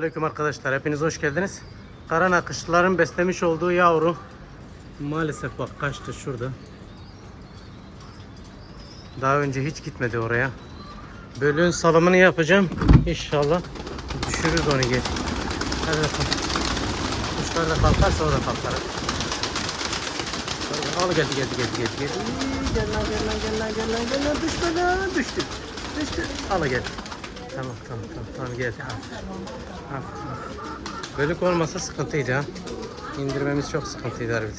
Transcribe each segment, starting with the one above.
Aleyküm arkadaşlar hepiniz hoş geldiniz. Karan akışların beslemiş olduğu yavru maalesef bak kaçtı şurada. Daha önce hiç gitmedi oraya. Bölüğün salımını yapacağım. İnşallah düşürürüz onu geç. Hadi bakalım. Kuşlar da kalkarsa o da kalkar. Al geldi geldi geldi geldi geldi. Gel lan gel lan gel lan gel lan gel lan düşme lan düştü. Düştü. Al geldi. Tamam tamam tamam tamam. Al. Al, al. Bölük olmasa sıkıntıydı ha. İndirmemiz çok sıkıntıydı harbiden.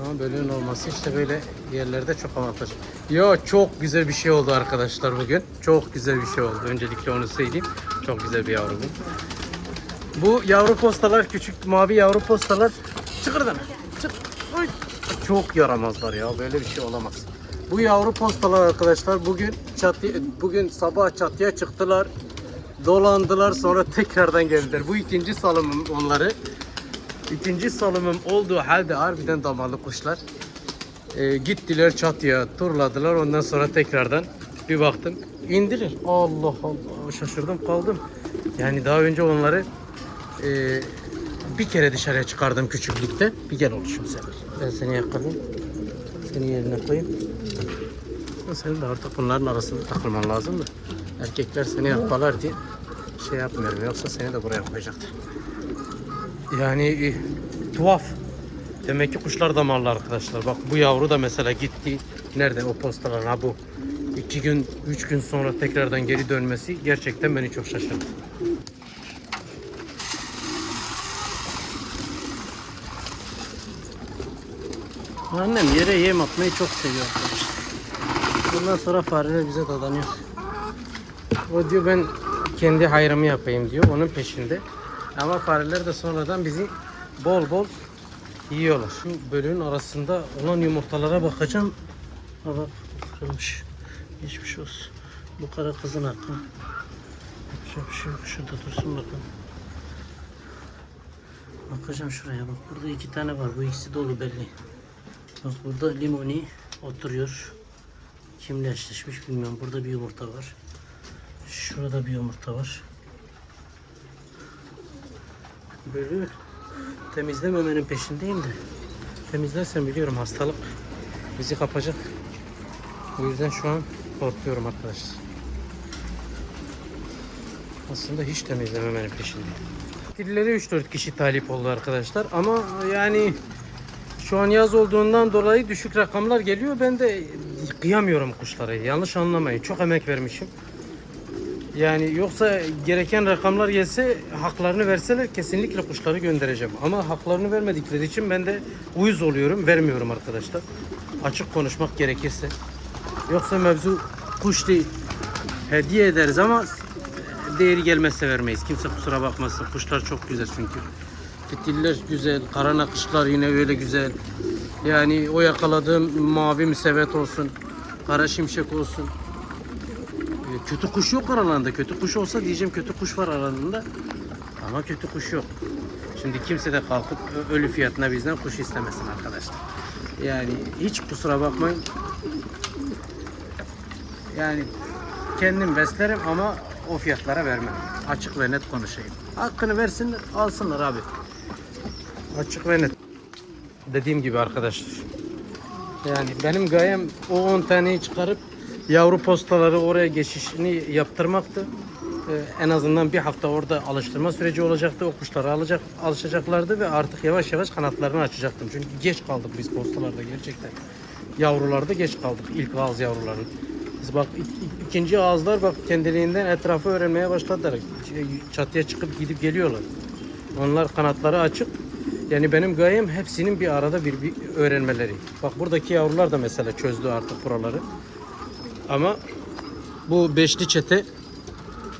Ama bölüğün olması işte böyle yerlerde çok avantaj. Yo çok güzel bir şey oldu arkadaşlar bugün. Çok güzel bir şey oldu. Öncelikle onu söyleyeyim. Çok güzel bir yavru bu. Bu yavru postalar küçük mavi yavru postalar çıkırdan. Çık. Çok yaramazlar ya. Böyle bir şey olamaz. Bu yavru postalar arkadaşlar bugün çatı bugün sabah çatıya çıktılar. Dolandılar sonra tekrardan geldiler. Bu ikinci salımım onları. İkinci salımım olduğu halde harbiden damarlı kuşlar. Ee, gittiler çatıya turladılar ondan sonra tekrardan bir baktım indiler. Allah Allah şaşırdım kaldım. Yani daha önce onları e, bir kere dışarıya çıkardım küçüklükte. Bir gel oluşum sen. Ben seni yakalayayım. Seni yerine koyayım. Senin de artık bunların arasında takılman lazım da. Erkekler seni yakpalar diye şey yapmıyorum. Yoksa seni de buraya koyacaktı. Yani e, tuhaf. Demek ki kuşlar damarlı arkadaşlar. Bak bu yavru da mesela gitti. Nerede o postalar ha bu. iki gün, üç gün sonra tekrardan geri dönmesi gerçekten beni çok şaşırttı. Annem yere yem atmayı çok seviyor. Bundan sonra fareler bize dadanıyor. O diyor ben kendi hayrımı yapayım diyor. Onun peşinde. Ama fareler de sonradan bizi bol bol yiyorlar. Şu bölüğün arasında olan yumurtalara bakacağım. Ha bak kırılmış. Geçmiş olsun. Bu kara kızın hakkı. Yapacak bir şey yok. Şurada dursun bakalım. Bakacağım şuraya bak. Burada iki tane var. Bu ikisi dolu belli. Bak burada limoni oturuyor. Kimle eşleşmiş bilmiyorum. Burada bir yumurta var. Şurada bir yumurta var. Böyle temizlememenin peşindeyim de. Temizlersem biliyorum hastalık bizi kapacak. O yüzden şu an korkuyorum arkadaşlar. Aslında hiç temizlememenin peşindeyim. Dillere 3-4 kişi talip oldu arkadaşlar ama yani şu an yaz olduğundan dolayı düşük rakamlar geliyor. Ben de kıyamıyorum kuşlara. Yanlış anlamayın. Çok emek vermişim. Yani yoksa gereken rakamlar gelse haklarını verseler kesinlikle kuşları göndereceğim. Ama haklarını vermedikleri için ben de uyuz oluyorum. Vermiyorum arkadaşlar. Açık konuşmak gerekirse. Yoksa mevzu kuş değil. Hediye ederiz ama değeri gelmezse vermeyiz. Kimse kusura bakmasın. Kuşlar çok güzel çünkü. Fitiller güzel, kara nakışlar yine öyle güzel. Yani o yakaladığım mavi müsevet olsun, kara şimşek olsun. E, Kötü kuş yok aralarında. Kötü kuş olsa diyeceğim kötü kuş var aralarında. Ama kötü kuş yok. Şimdi kimse de kalkıp ölü fiyatına bizden kuş istemesin arkadaşlar. Yani hiç kusura bakmayın. Yani kendim beslerim ama o fiyatlara vermem. Açık ve net konuşayım. Hakkını versinler, alsınlar abi. Açık ve net. Dediğim gibi arkadaşlar. Yani benim gayem o 10 taneyi çıkarıp yavru postaları oraya geçişini yaptırmaktı. Ee, en azından bir hafta orada alıştırma süreci olacaktı. O kuşlara alacak, alışacaklardı ve artık yavaş yavaş kanatlarını açacaktım. Çünkü geç kaldık biz postalarda gerçekten. Yavrularda geç kaldık ilk ağız yavruların. Biz bak ik- ik- ikinci ağızlar bak kendiliğinden etrafı öğrenmeye başladılar. Şey, Çatıya çıkıp gidip geliyorlar. Onlar kanatları açık. Yani benim gayem hepsinin bir arada bir, bir öğrenmeleri. Bak buradaki yavrular da mesela çözdü artık buraları. Ama bu beşli çete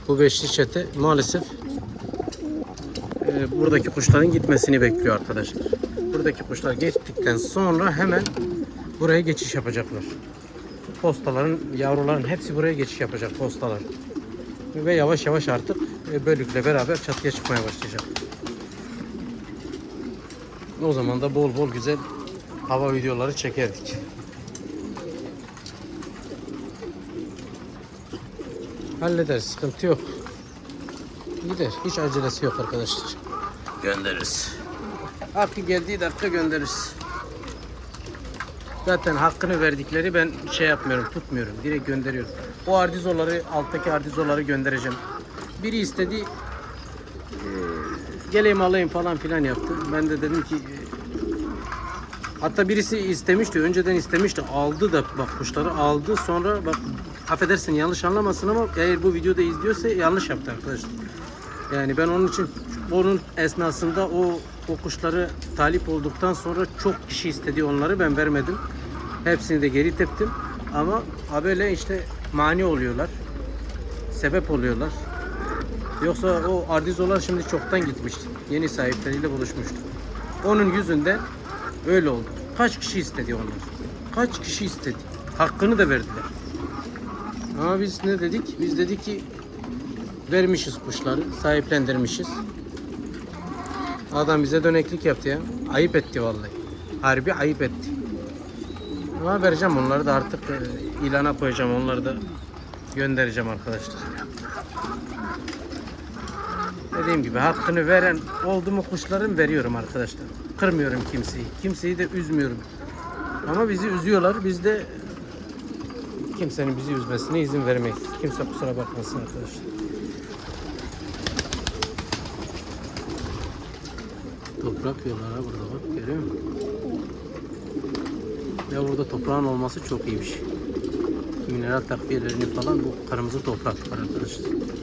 bu beşli çete maalesef e, buradaki kuşların gitmesini bekliyor arkadaşlar. Buradaki kuşlar geçtikten sonra hemen buraya geçiş yapacaklar. Postaların, yavruların hepsi buraya geçiş yapacak postalar. Ve yavaş yavaş artık e, bölükle beraber çatıya çıkmaya başlayacak. O zaman da bol bol güzel hava videoları çekerdik. Hallederiz, sıkıntı yok. Gider. Hiç acelesi yok arkadaşlar. Göndeririz. Hakkı geldiği dakika göndeririz. Zaten hakkını verdikleri ben şey yapmıyorum, tutmuyorum. Direkt gönderiyorum. O ardizoları, alttaki ardizoları göndereceğim. Biri istedi, geleyim alayım falan filan yaptı. Ben de dedim ki, eee, hatta birisi istemişti, önceden istemişti. Aldı da bak kuşları aldı. Sonra bak affedersin yanlış anlamasın ama eğer bu videoda izliyorsa yanlış yaptı arkadaşlar. Yani ben onun için onun esnasında o o kuşları talip olduktan sonra çok kişi istedi onları ben vermedim. Hepsini de geri teptim. Ama haberle işte mani oluyorlar. Sebep oluyorlar. Yoksa o ardizolar şimdi çoktan gitmişti. Yeni sahipleriyle buluşmuştu. Onun yüzünden öyle oldu. Kaç kişi istedi onlar? Kaç kişi istedi? Hakkını da verdiler. Ama biz ne dedik? Biz dedik ki vermişiz kuşları, sahiplendirmişiz. Adam bize döneklik yaptı ya. Ayıp etti vallahi. Harbi ayıp etti. Ama vereceğim onları da artık e, ilana koyacağım. Onları da göndereceğim arkadaşlar. Dediğim gibi hakkını veren oldu mu kuşların veriyorum arkadaşlar. Kırmıyorum kimseyi. Kimseyi de üzmüyorum. Ama bizi üzüyorlar. Biz de kimsenin bizi üzmesine izin vermeyiz. Kimse kusura bakmasın arkadaşlar. Toprak yiyorlar ha burada bak görüyor musun? Ya burada toprağın olması çok iyi bir şey. Mineral takviyelerini falan bu kırmızı toprak var arkadaşlar.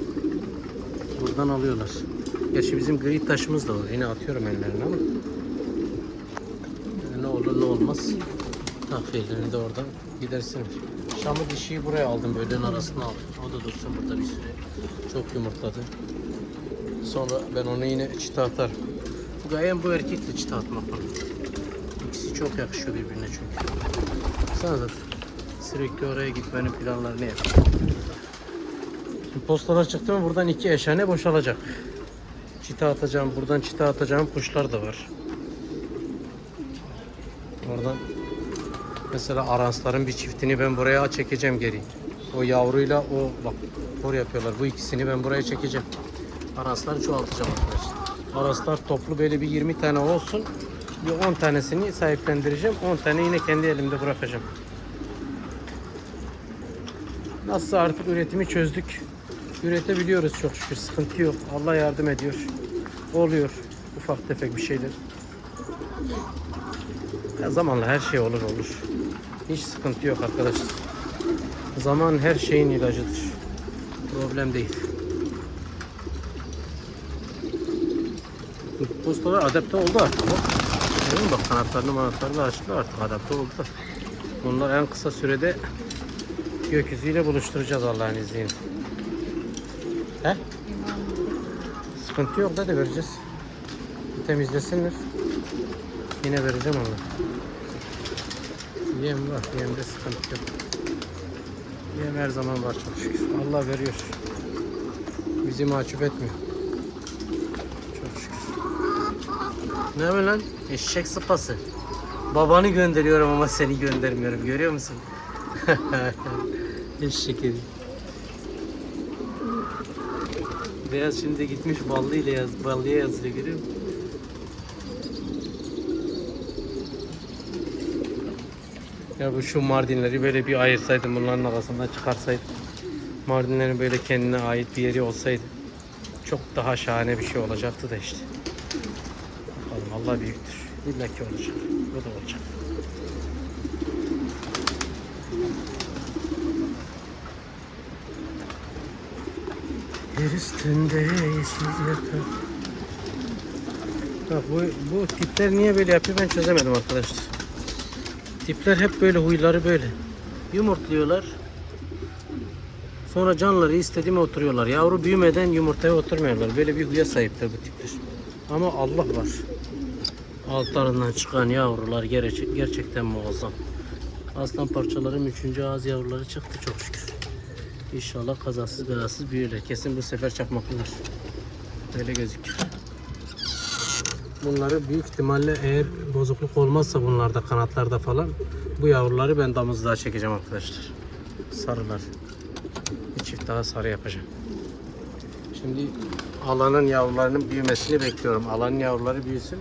Buradan alıyorlar. Gerçi bizim gri taşımız da var. Yine atıyorum ellerine ama. Yani ne olur ne olmaz. Takviyelerini de oradan gidersinler. Şamı dişiyi buraya aldım. Öğlen arasına aldım. O da dursun burada bir süre. Çok yumurtladı. Sonra ben onu yine çıta atarım. Gayem bu erkekle çıta atmak var. İkisi çok yakışıyor birbirine çünkü. Sana da sürekli oraya gitmenin planlarını yap. Postalar çıktı mı buradan iki eşhane boşalacak. Çita atacağım, buradan çita atacağım kuşlar da var. Oradan mesela aransların bir çiftini ben buraya çekeceğim geri. O yavruyla o bak kor yapıyorlar. Bu ikisini ben buraya çekeceğim. Aransları çoğaltacağım arkadaşlar. Araslar toplu böyle bir 20 tane olsun. Bir 10 tanesini sahiplendireceğim. 10 tane yine kendi elimde bırakacağım. Nasıl artık üretimi çözdük. Üretebiliyoruz çok şükür. Sıkıntı yok. Allah yardım ediyor. Oluyor. Ufak tefek bir şeyler. Ya zamanla her şey olur olur. Hiç sıkıntı yok arkadaşlar. Zaman her şeyin ilacıdır. Problem değil. Postalar adapte oldu artık. Bak. Görüyor? Bak kanatlarını manatlarını açtı artık adapte oldular. Bunlar en kısa sürede gökyüzüyle buluşturacağız Allah'ın izniyle. He? Sıkıntı yok da vereceğiz. Temizlesinler. Yine vereceğim onları. Yem var. Yemde sıkıntı yok. Yem her zaman var çok şükür. Allah veriyor. Bizi mahcup etmiyor. Çok şükür. Ne mi lan? Eşek sıpası. Babanı gönderiyorum ama seni göndermiyorum. Görüyor musun? Eşek herif. Beyaz şimdi gitmiş ballı ile yaz, ballıya yazıyor görüyor musun? Ya bu şu Mardinleri böyle bir ayırsaydım bunların arasından çıkarsaydım. Mardinlerin böyle kendine ait bir yeri olsaydı çok daha şahane bir şey olacaktı da işte. Bakalım Allah büyüktür. İlla ki olacak. Bu da olacak. Yer üstünde yeşil yakar. Bak bu, bu tipler niye böyle yapıyor ben çözemedim arkadaşlar. Tipler hep böyle huyları böyle. Yumurtluyorlar. Sonra canları istediğime oturuyorlar. Yavru büyümeden yumurtaya oturmuyorlar. Böyle bir huya sahipler bu tipler. Ama Allah var. Altlarından çıkan yavrular gerçek, gerçekten muazzam. Aslan parçalarım 3. ağız yavruları çıktı çok şükür. İnşallah kazasız belasız büyürler. Kesin bu sefer çakmaklılar. Öyle gözüküyor. Bunları büyük ihtimalle eğer bozukluk olmazsa bunlarda kanatlarda falan bu yavruları ben damızlığa çekeceğim arkadaşlar. Sarılar. Bir çift daha sarı yapacağım. Şimdi alanın yavrularının büyümesini bekliyorum. Alanın yavruları büyüsün.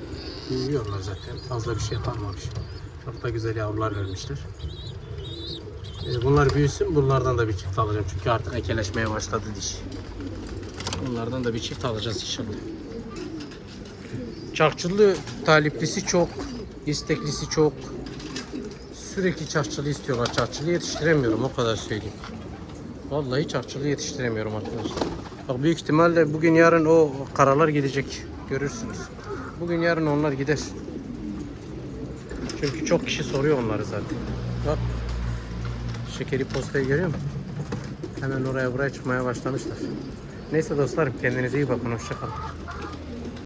Büyüyorlar zaten. Fazla bir şey kalmamış. Çok da güzel yavrular vermişler. Ee, Bunlar büyüsün. Bunlardan da bir çift alacağım. Çünkü artık ekeleşmeye başladı diş. Bunlardan da bir çift alacağız inşallah. Çarkçılı taliplisi çok. isteklisi çok. Sürekli çarkçılı istiyorlar. Çarkçılı yetiştiremiyorum. O kadar söyleyeyim. Vallahi çarkçılı yetiştiremiyorum arkadaşlar. Bak büyük ihtimalle bugün yarın o karalar gidecek. Görürsünüz. Bugün yarın onlar gider. Çünkü çok kişi soruyor onları zaten. Bak. Şekeri postayı görüyor musun? Hemen oraya buraya çıkmaya başlamışlar. Neyse dostlarım kendinize iyi bakın. Hoşçakalın.